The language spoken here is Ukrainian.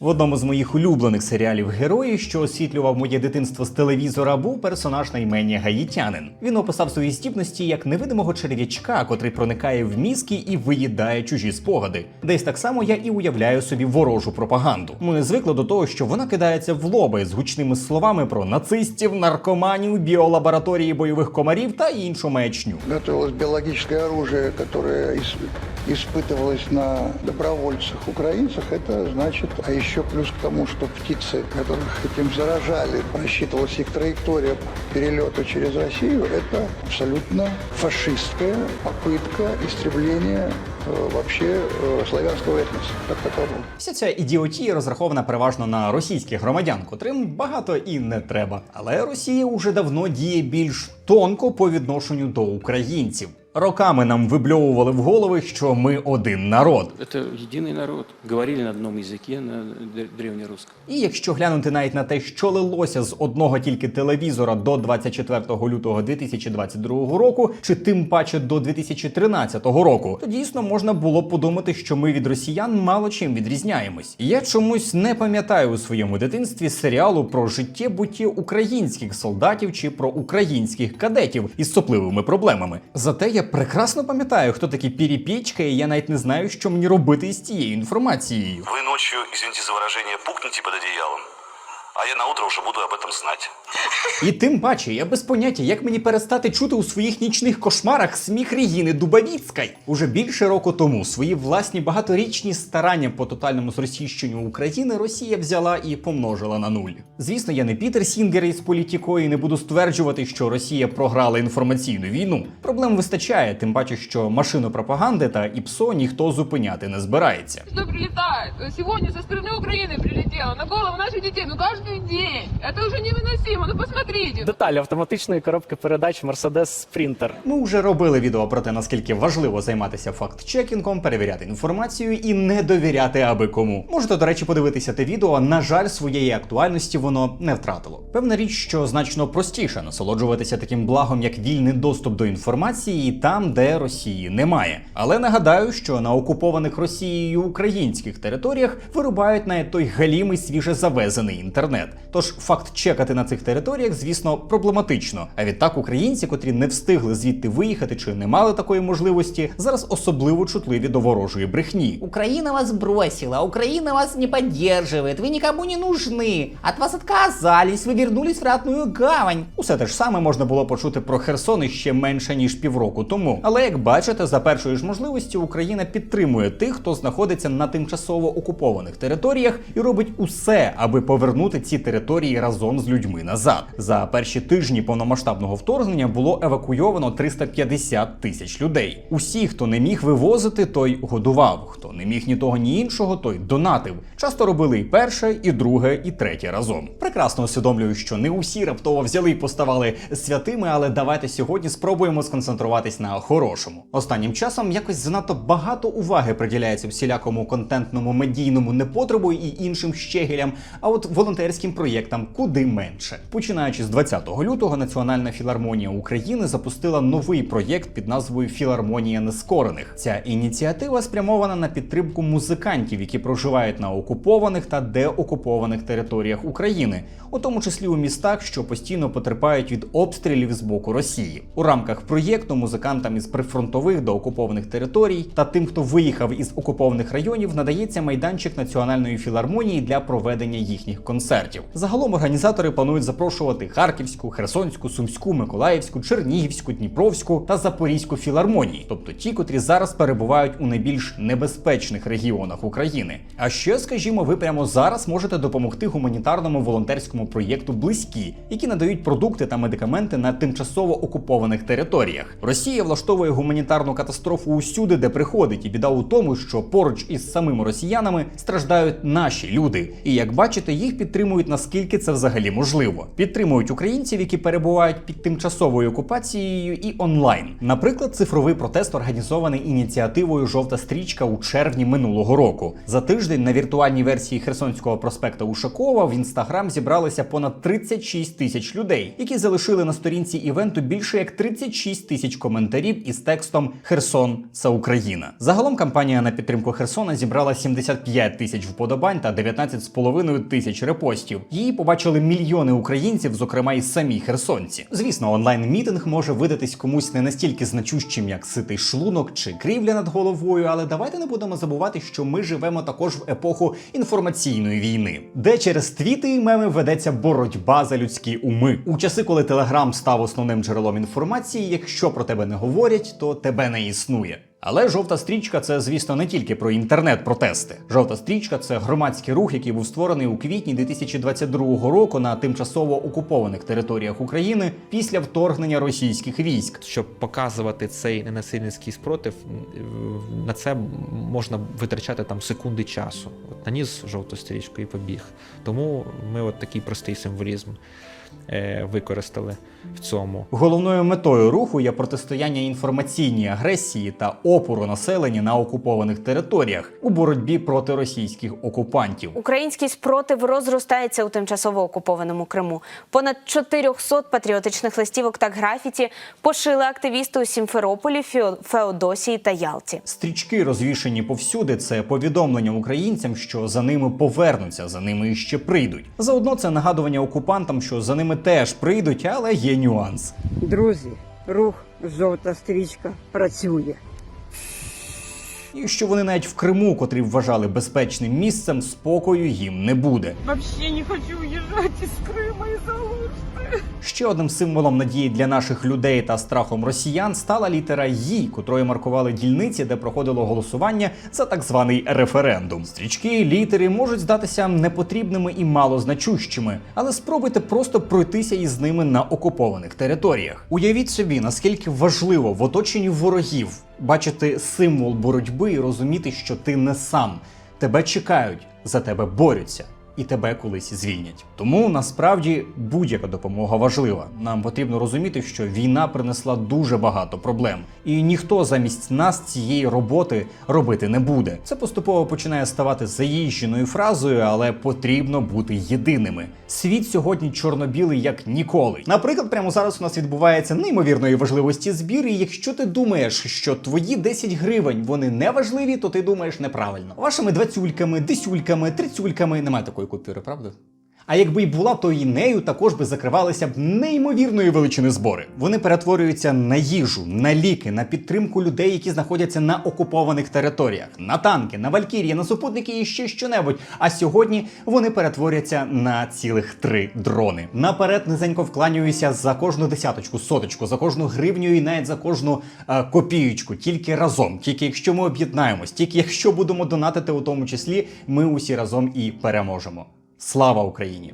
В одному з моїх улюблених серіалів герої, що освітлював моє дитинство з телевізора, був персонаж на імені Гаїтянин. Він описав свої здібності як невидимого черв'ячка, котрий проникає в мізки і виїдає чужі спогади. Десь так само я і уявляю собі ворожу пропаганду. Ми звикли до того, що вона кидається в лоби з гучними словами про нацистів, наркоманів, біолабораторії бойових комарів та іншу маячню. Готовилось биологическое оружие, которое ис- испытывалось на добровольцах, украинцах. Это значит, а еще плюс к тому, что птицы, которых этим заражали, просчитывалась их траектория перелета через Россию, это абсолютно фашистская попытка истребления э, вообще э, славянского этноса как такового. Вся ця ідіотія розрахована переважно на російських громадян, котрим багато і не треба. Але Росія уже давно діє більш тонко по відношенню до українців. Роками нам вибльовували в голови, що ми один народ. Это единый народ. Говорили на одном языке, на д- древнерусском. І якщо глянути навіть на те, що лилося з одного тільки телевізора до 24 лютого 2022 року, чи тим паче до 2013 року, то дійсно можна було подумати, що ми від росіян мало чим відрізняємось. І Я чомусь не пам'ятаю у своєму дитинстві серіалу про життєбуття українських солдатів чи про українських кадетів із сопливими проблемами. Зате я прекрасно пам'ятаю, хто такі перепічка, і я навіть не знаю, що мені робити з цією інформацією. Ви ночі, извините за выражение, пукнете під одеялом, а я на утро уже буду об этом знать. І тим паче, я без поняття, як мені перестати чути у своїх нічних кошмарах сміх Регіни Дубовіцької. Уже більше року тому свої власні багаторічні старання по тотальному зросійщенню України Росія взяла і помножила на нуль. Звісно, я не Пітер Сінгер із політікою і не буду стверджувати, що Росія програла інформаційну війну. Проблем вистачає, тим паче, що машину пропаганди та ІПСО ніхто зупиняти не збирається. что прилетает. Сегодня со стороны Украины прилетело на голову наших детей. Ну каждый день. Это уже невыносимо. Ну посмотрите. Деталі автоматичної коробки передач Mercedes Sprinter. Ми вже робили відео про те, наскільки важливо займатися факт-чекінгом, перевіряти інформацію і не довіряти аби кому. Можете, до речі, подивитися те відео. На жаль, своєї актуальності воно не втратило. Певна річ, що значно простіше насолоджуватися таким благом, як вільний доступ до інформації, там, де Росії немає. Але нагадаю, що на окупованих Росією українських територіях вирубають навіть той галімий свіже завезений інтернет. Тож факт чекати на цих територіях, звісно, проблематично. А відтак українці, котрі не встигли звідти виїхати чи не мали такої можливості, зараз особливо чутливі до ворожої брехні. Украина вас бросила, Украина вас не поддерживает, вы никому не нужны, от вас отказались, вы вернулись в ратную гавань. Усе те ж саме можна було почути про Херсон іще менше ніж півроку тому. Але як бачите, за першої ж можливості Україна підтримує тих, хто знаходиться на тимчасово окупованих територіях, і робить усе, аби повернути ці території разом з людьми назад. За перші тижні повномасштабного вторгнення було евакуйовано 350 тисяч людей. Усі, хто не міг вивозити, той годував. Хто не міг ні того, ні іншого, той донатив. Часто робили і перше, і друге, і третє разом. Прекрасно усвідомлюю, що не усі раптово взяли і поставали святими, але давайте сьогодні спробуємо сконцентруватись на хорошому. Останнім часом якось занадто багато уваги приділяється всілякому контентному медійному непотребу і іншим щегелям, а от волонтерським проєктам куди менше. Починаючи з 20 лютого, Національна філармонія України запустила новий проєкт під назвою Філармонія нескорених. Ця ініціатива спрямована на підтримку музикантів, які проживають на окупованих та деокупованих територіях України, у тому числі у містах, що постійно потерпають від обстрілів з боку Росії. У рамках проєкту музикантам із прифронтових до окупованих територій та тим, хто виїхав із окупованих районів, надається майданчик національної філармонії для проведення їхніх концертів. Загалом організатори планують запрошувати Харківську, Херсонську, Сумську, Миколаївську, Чернігівську, Дніпровську та Запорізьку філармонії, тобто ті, котрі зараз перебувають у найбільш небезпечних регіонах України. А ще, скажімо, ви прямо зараз можете допомогти гуманітарному волонтерському проєкту Близькі, які надають продукти та медикаменти на тимчасово окупованих територіях. Росія влаштовує гуманітарну катастрофу усюди, де приходить, і біда у тому, що поруч із самими росіянами страждають наші люди. І як бачите, їх підтримують наскільки це взагалі можливо. Підтримують українців, які перебувають під тимчасовою окупацією, і онлайн. Наприклад, цифровий протест організований ініціативою Жовта стрічка у червні минулого року. За тиждень на віртуальній версії Херсонського проспекта Ушакова в інстаграм зібралися понад 36 тисяч людей, які залишили на сторінці івенту більше як 36 тисяч коментарів із текстом Херсон це Україна. Загалом кампанія на підтримку Херсона зібрала 75 тисяч вподобань та 19 12,5 тисяч репостів. Її побачили мільйони українців, зокрема і самі херсонці. Звісно, онлайн-мітинг може видатись комусь не настільки значущим, як ситий шлунок чи крівля над головою, але давайте не будемо забувати, що ми живемо також в епоху інформаційної війни, де через твіти і меми ведеться боротьба за людські уми. У часи, коли Телеграм став основним джерелом інформації, якщо про тебе не говорять, то тебе не існує. Але жовта стрічка це, звісно, не тільки про інтернет-протести. Жовта стрічка це громадський рух, який був створений у квітні 2022 року на тимчасово окупованих територіях України після вторгнення російських військ. щоб показувати цей ненасильницький спротив, на це можна витрачати там секунди часу. От наніс жовту стрічку і побіг. Тому ми от такий простий символізм е, використали в цьому. Головною метою руху є протистояння інформаційній агресії та опору населення на окупованих територіях у боротьбі проти російських окупантів. Український спротив розростається у тимчасово окупованому Криму. Понад 400 патріотичних листівок та графіті пошили активісти у Сімферополі, Фео- Феодосії та Ялті. Стрічки розвішені повсюди. Це повідомлення українцям, що за ними повернуться, за ними іще прийдуть. Заодно це нагадування окупантам, що за ними теж прийдуть, але є нюанс. Друзі, рух жовта стрічка працює. І що вони навіть в Криму, котрі вважали безпечним місцем, спокою їм не буде. Вообще не хочу уезжать из Крыма из-за Ще одним символом надії для наших людей та страхом росіян стала літера «Ї», котрою маркували дільниці, де проходило голосування за так званий референдум. Стрічки, літери можуть здатися непотрібними і малозначущими, але спробуйте просто пройтися із ними на окупованих територіях. Уявіть собі, наскільки важливо в оточенні ворогів бачити символ боротьби і розуміти, що ти не сам. Тебе чекають, за тебе борються і тебе колись звільнять. Тому насправді будь-яка допомога важлива. Нам потрібно розуміти, що війна принесла дуже багато проблем, і ніхто замість нас цієї роботи робити не буде. Це поступово починає ставати заїждженою фразою, але потрібно бути єдиними. Світ сьогодні чорно-білий як ніколи. Наприклад, прямо зараз у нас відбувається неймовірної важливості збір. І якщо ти думаєш, що твої 10 гривень вони не важливі, то ти думаєш неправильно. Вашими двадцюльками, десюльками, трицюльками немає такої купюри, правда? А якби й була, то і нею також би закривалися б неймовірної величини збори. Вони перетворюються на їжу, на ліки, на підтримку людей, які знаходяться на окупованих територіях, на танки, на валькірії, на супутники і ще що-небудь. А сьогодні вони перетворяться на цілих три дрони. Наперед низенько вкланююся за кожну десяточку, соточку, за кожну гривню і навіть за кожну е, копієчку. Тільки разом, тільки якщо ми об'єднаємось, тільки якщо будемо донатити у тому числі, ми усі разом і переможемо. Слава Україні!